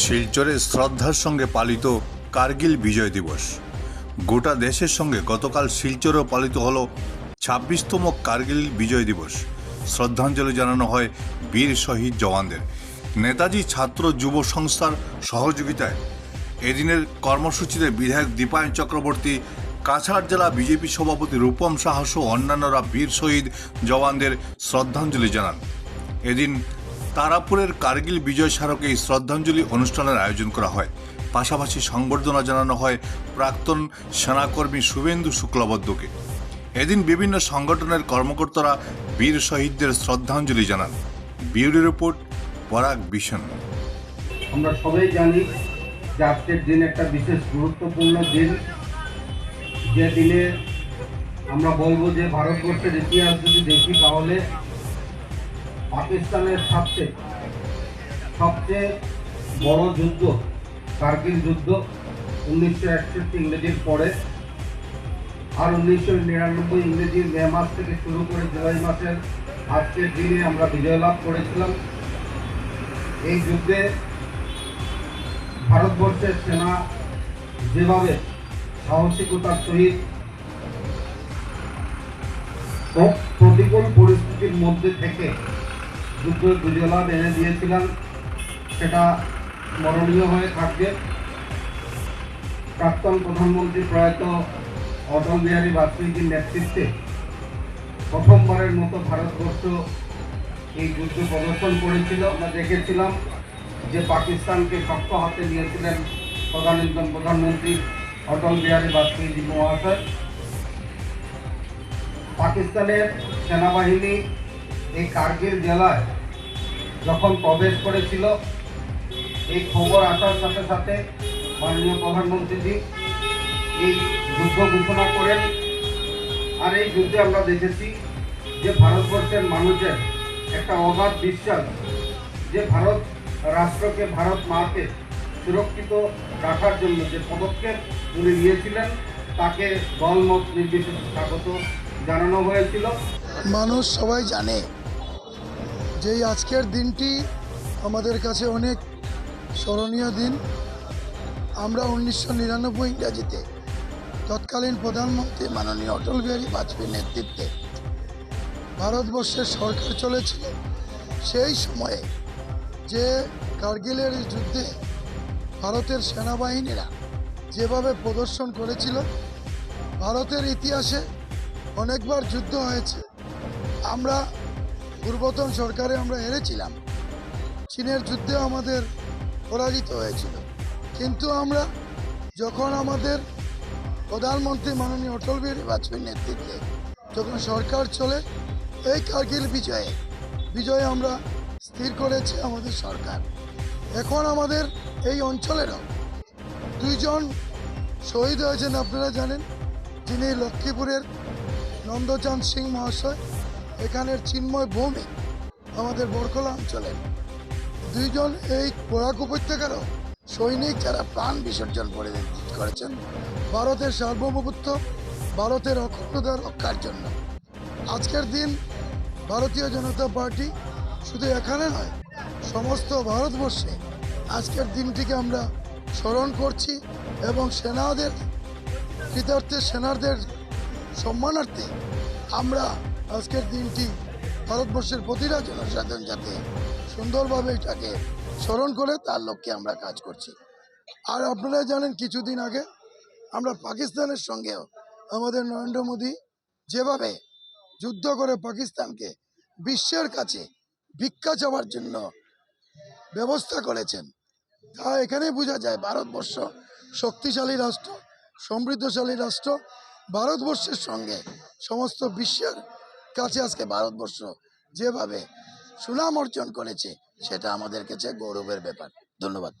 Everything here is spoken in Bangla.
শিলচরে শ্রদ্ধার সঙ্গে পালিত কার্গিল বিজয় দিবস। গোটা দেশের সঙ্গে গতকাল শিলচরেও পালিত হল ছাব্বিশতম কার্গিল বিজয় দিবস। শ্রদ্ধাঞ্জলি জানানো হয় বীর শহীদ জওয়ানদের। নেতাজি ছাত্র যুব সংস্থার সহযোগিতায়। এদিনের কর্মসূচিতে বিধায়ক দীপায়ন চক্রবর্তী, কাছাড় জেলা বিজেপি সভাপতি রূপম সাহস ও অন্যান্যরা বীর শহীদ জওয়ানদের শ্রদ্ধাঞ্জলি জানান। এদিন তারাপুরের কার্গিল বিজয় স্মারকে এই শ্রদ্ধাঞ্জলি অনুষ্ঠানের আয়োজন করা হয়। পাশাপাশি সংবর্ধনা জানানো হয় প্রাক্তন সেনাকর্মী শুভেন্দু শুক্লবদ্ধকে। এদিন বিভিন্ন সংগঠনের কর্মকর্তারা বীর শহীদদের শ্রদ্ধাঞ্জলি জানান। বিউরো রিপোর্ট পরাগ বিশন আমরা সবাই জানি যে আজকের দিন একটা বিশেষ গুরুত্বপূর্ণ দিন। যে দিনে আমরা বলব যে ভারতবর্ষের ইতিহাস যদি দেখি তাহলে পাকিস্তানের সাথে সবচেয়ে বড় যুদ্ধ, কার্গিল যুদ্ধ উনিশশো একষট্টি ইংরেজির পরে আর উনিশশো নিরানব্বই ইংরেজির মে মাস থেকে শুরু করে জুলাই মাসের আজকের দিনে আমরা বিজয় লাভ করেছিলাম। এই যুদ্ধে ভারতবর্ষের সেনা যেভাবে সাহসিকতার সহিত প্রতিকূল পরিস্থিতির মধ্যে থেকে যুদ্ধ দুজলা বেঁধে দিয়েছিলেন, সেটা স্মরণীয় হয়ে থাকবে। প্রাক্তন প্রধানমন্ত্রী প্রয়াত অটল বিহারী বাজপেয়ীজির নেতৃত্বে প্রথমবারের মতো ভারতবর্ষ এই যুদ্ধ প্রদর্শন করেছিল। আমরা দেখেছিলাম যে পাকিস্তানকে শক্ত হাতে নিয়েছিলেন তদানীন্তন প্রধানমন্ত্রী অটল বিহারী বাজপেয়ীজি মহাশয়। পাকিস্তানের সেনাবাহিনী এই কার্গিল জেলায় যখন প্রবেশ করেছিল, এই খবর আসার সাথে সাথে মাননীয় প্রধানমন্ত্রীজি এই যুদ্ধ ঘোষণা করেন। আর এই যুদ্ধে আমরা দেখেছি যে ভারতবর্ষের মানুষের একটা অবাধ বিশ্বাস যে ভারত রাষ্ট্রকে, ভারত মাকে সুরক্ষিত রাখার জন্য যে পদক্ষেপ উনি নিয়েছিলেন, তাকে দলমত নির্বিশেষে স্বাগত জানানো হয়েছিল। মানুষ সবাই জানে যে এই আজকের দিনটি আমাদের কাছে অনেক স্মরণীয় দিন, আমরা উনিশশো নিরানব্বই ইংরাজিতে তৎকালীন প্রধানমন্ত্রী মাননীয় অটল বিহারী বাজপেয়ীর নেতৃত্বে ভারতবর্ষের সরকার চলেছিল, সেই সময়ে যে কার্গিলের যুদ্ধে ভারতের সেনাবাহিনীরা যেভাবে প্রদর্শন করেছিল, ভারতের ইতিহাসে অনেকবার যুদ্ধ হয়েছে। আমরা পূর্বতন সরকারে আমরা হেরেছিলাম। চীনের যুদ্ধে আমাদের পরাজিত হয়েছিল। কিন্তু আমরা যখন আমাদের প্রধানমন্ত্রী মাননীয় অটল বিহারী বাজপেয়ীর নেতৃত্বে যখন সরকার চলে, এই কার্গিল বিজয়ে বিজয়ে আমরা স্থির করেছে আমাদের সরকার। এখন আমাদের এই অঞ্চলেরও দুইজন শহীদ হয়েছেন, আপনারা জানেন, যিনি লক্ষ্মীপুরের নন্দচাঁদ সিং মহাশয় এখানের চিন্ময় ভৌমিক আমাদের বরকলা অঞ্চলের দুইজন এই বরাক উপত্যকারও সৈনিক যারা প্রাণ বিসর্জন করে করেছেন, ভারতের সার্বভৌমত্ব, ভারতের অখণ্ডতা রক্ষার জন্য। আজকের দিন ভারতীয় জনতা পার্টি শুধু এখানে নয়, সমস্ত ভারতবর্ষে আজকের দিনটিকে আমরা স্মরণ করছি এবং সেনাদের কৃতার্থে সেনাদের সম্মানার্থে আমরা আজকের দিনটি ভারতবর্ষের প্রতিটা জনসাধারণ যাতে সুন্দরভাবে এটাকে স্মরণ করে, তার লক্ষ্যে আমরা কাজ করছি। আর আপনারা জানেন, কিছুদিন আগে আমরা পাকিস্তানের সঙ্গেও আমাদের নরেন্দ্র মোদী যেভাবে যুদ্ধ করে পাকিস্তানকে বিশ্বের কাছে ভিক্ষা চাওয়ার জন্য ব্যবস্থা করেছেন, তা এখানে বোঝা যায় ভারতবর্ষ শক্তিশালী রাষ্ট্র, সমৃদ্ধশালী রাষ্ট্র, ভারতবর্ষের সঙ্গে সমস্ত বিশ্বের কাছে আজকে ভারতবর্ষ যেভাবে সুনাম অর্জন করেছে সেটা আমাদের কাছে গৌরবের ব্যাপার। ধন্যবাদ।